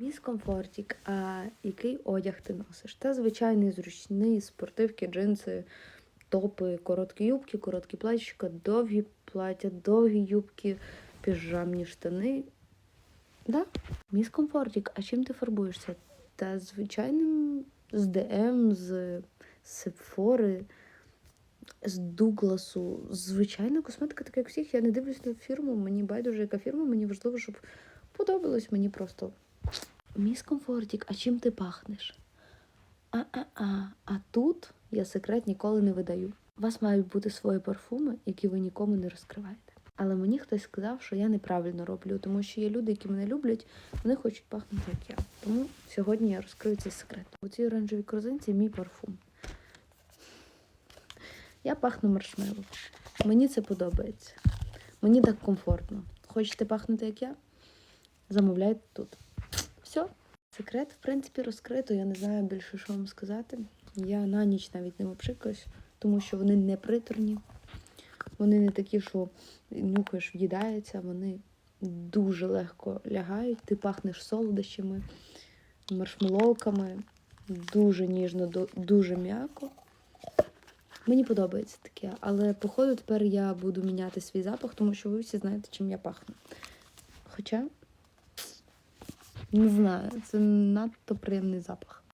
Міс Комфортік, а який одяг ти носиш? Та звичайний зручний, спортивки, джинси, топи, короткі юбки, короткі платічка, довгі плаття, довгі юбки, піжамні штани. Да? Міс а чим ти фарбуєшся? Та звичайним з ДМ, з Сепфори, з Дугласу. Звичайна косметика, така як всіх. Я не дивлюсь на фірму, мені байдуже, яка фірма, мені важливо, щоб подобалось мені просто. Міс Комфортік, а чим ти пахнеш? А-а-а. А тут я секрет ніколи не видаю. У вас мають бути свої парфуми, які ви нікому не розкриваєте. Але мені хтось сказав, що я неправильно роблю, тому що є люди, які мене люблять, вони хочуть пахнути як я. Тому сьогодні я розкрию цей секрет. У цій оранжевій корзинці мій парфум. Я пахну маршмеллоу. Мені це подобається. Мені так комфортно. Хочете пахнути як я? Замовляйте тут. Все. Секрет, в принципі, розкрито. Я не знаю більше, що вам сказати. Я на ніч навіть не обшикаюсь, тому що вони не приторні. Вони не такі, що нюхаєш, в'їдається, вони дуже легко лягають. Ти пахнеш солодощами, маршмеловками, дуже ніжно, дуже м'яко. Мені подобається таке, але походу тепер я буду міняти свій запах, тому що ви всі знаєте, чим я пахну. Хоча, не знаю, це надто приємний запах.